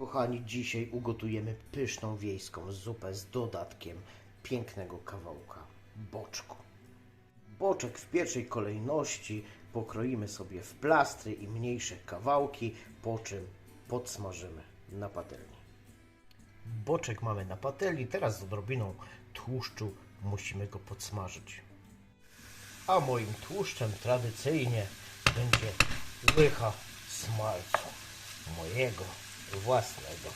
Kochani, dzisiaj ugotujemy pyszną wiejską zupę z dodatkiem pięknego kawałka boczku. Boczek w pierwszej kolejności pokroimy sobie w plastry i mniejsze kawałki, po czym podsmażymy na patelni. Boczek mamy na patelni, teraz z odrobiną tłuszczu musimy go podsmażyć. A moim tłuszczem tradycyjnie będzie łycha smalcu mojego własnego.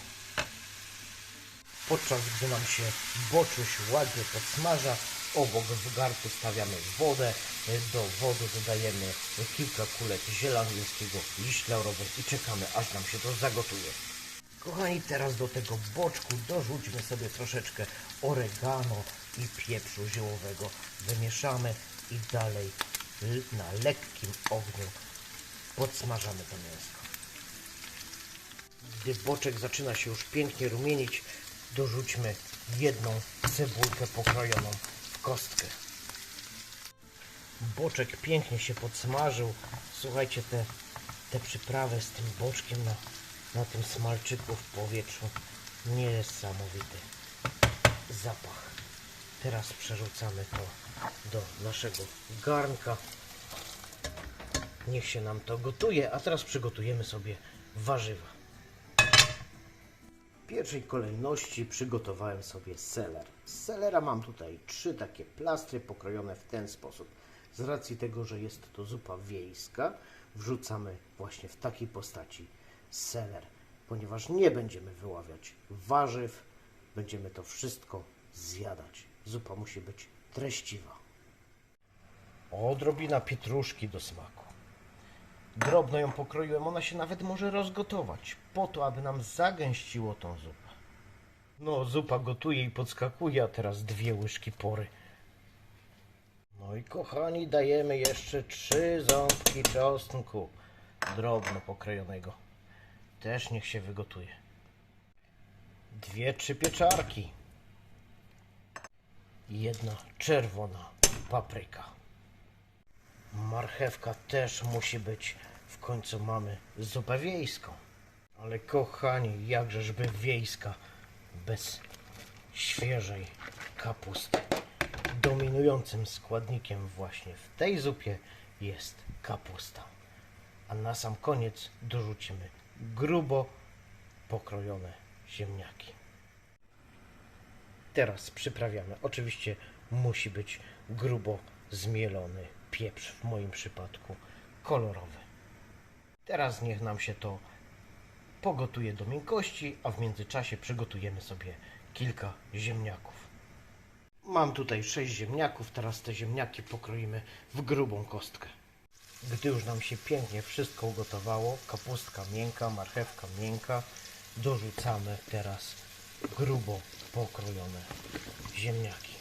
Podczas gdy nam się boczuś ładnie podsmaża, obok w garku stawiamy wodę. Do wody dodajemy kilka kulek ziela angielskiego, liść laurowy i czekamy aż nam się to zagotuje. Kochani, teraz do tego boczku dorzućmy sobie troszeczkę oregano i pieprzu ziołowego. Wymieszamy i dalej na lekkim ogniu podsmażamy to mięsko. Gdy boczek zaczyna się już pięknie rumienić, dorzućmy jedną cebulkę pokrojoną w kostkę. Boczek pięknie się podsmażył. Słuchajcie, te, te przyprawy z tym boczkiem na, na tym smalczyku w powietrzu. Niesamowity zapach. Teraz przerzucamy to do naszego garnka. Niech się nam to gotuje, a teraz przygotujemy sobie warzywa. Pierwszej kolejności przygotowałem sobie seler. Z selera mam tutaj trzy takie plastry pokrojone w ten sposób. Z racji tego, że jest to zupa wiejska, wrzucamy właśnie w takiej postaci seler, ponieważ nie będziemy wyławiać warzyw, będziemy to wszystko zjadać. Zupa musi być treściwa. Odrobina pietruszki do smaku. Drobno ją pokroiłem, ona się nawet może rozgotować, po to, aby nam zagęściło tą zupę. No, zupa gotuje i podskakuje, a teraz dwie łyżki pory. No i kochani, dajemy jeszcze trzy ząbki czosnku, drobno pokrojonego. Też niech się wygotuje. Dwie, trzy pieczarki. Jedna czerwona papryka. Marchewka też musi być. W końcu mamy zupę wiejską. Ale kochani, jakżeżby wiejska bez świeżej kapusty. Dominującym składnikiem właśnie w tej zupie jest kapusta. A na sam koniec dorzucimy grubo pokrojone ziemniaki. Teraz przyprawiamy. Oczywiście musi być grubo zmielony pieprz, w moim przypadku kolorowy. Teraz niech nam się to pogotuje do miękkości, a w międzyczasie przygotujemy sobie kilka ziemniaków. Mam tutaj sześć ziemniaków, teraz te ziemniaki pokroimy w grubą kostkę. Gdy już nam się pięknie wszystko ugotowało, kapustka miękka, marchewka miękka, dorzucamy teraz grubo pokrojone ziemniaki.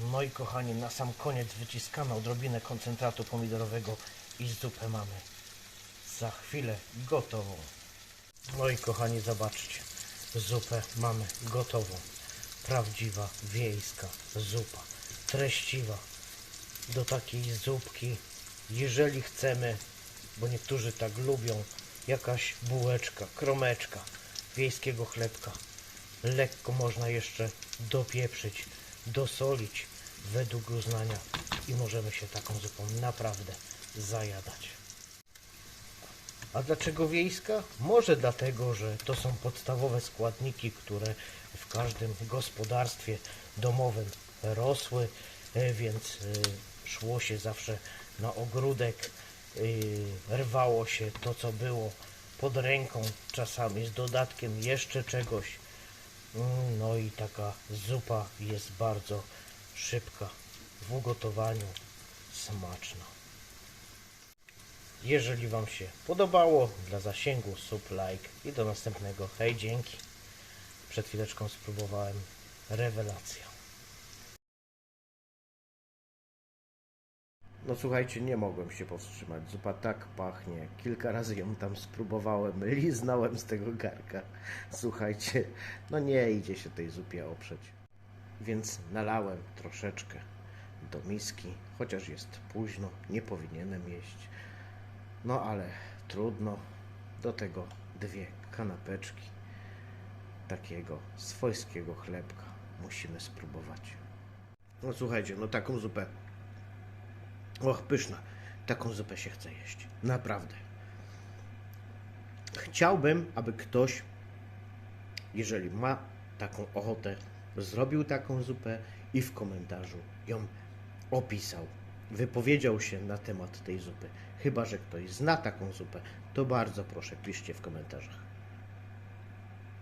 No i kochani, na sam koniec wyciskamy odrobinę koncentratu pomidorowego i zupę mamy za chwilę gotową. No i kochani, zobaczcie, zupę mamy gotową. Prawdziwa wiejska zupa, treściwa. Do takiej zupki, jeżeli chcemy, bo niektórzy tak lubią, jakaś bułeczka, kromeczka, wiejskiego chlebka. Lekko można jeszcze dopieprzyć, dosolić według uznania i możemy się taką zupą naprawdę zajadać. A dlaczego wiejska? Może dlatego, że to są podstawowe składniki, które w każdym gospodarstwie domowym rosły, e, więc e, szło się zawsze na ogródek, e, rwało się to, co było pod ręką, czasami z dodatkiem jeszcze czegoś. Mm, No i taka zupa jest bardzo szybka w ugotowaniu, smaczna. Jeżeli Wam się podobało, dla zasięgu sub, like i do następnego. Hej, dzięki. Przed chwileczką spróbowałem rewelacja. No słuchajcie, nie mogłem się powstrzymać. Zupa tak pachnie. Kilka razy ją tam spróbowałem, liznąłem z tego garka. Słuchajcie, no nie idzie się tej zupie oprzeć. Więc nalałem troszeczkę do miski, chociaż jest późno, nie powinienem jeść. No ale trudno. Do tego dwie kanapeczki takiego swojskiego chlebka musimy spróbować. No słuchajcie, no taką zupę. Och, pyszna. Taką zupę się chce jeść. Naprawdę. Chciałbym, aby ktoś, jeżeli ma taką ochotę, zrobił taką zupę i w komentarzu ją opisał. Wypowiedział się na temat tej zupy. Chyba, że ktoś zna taką zupę, to bardzo proszę piszcie w komentarzach.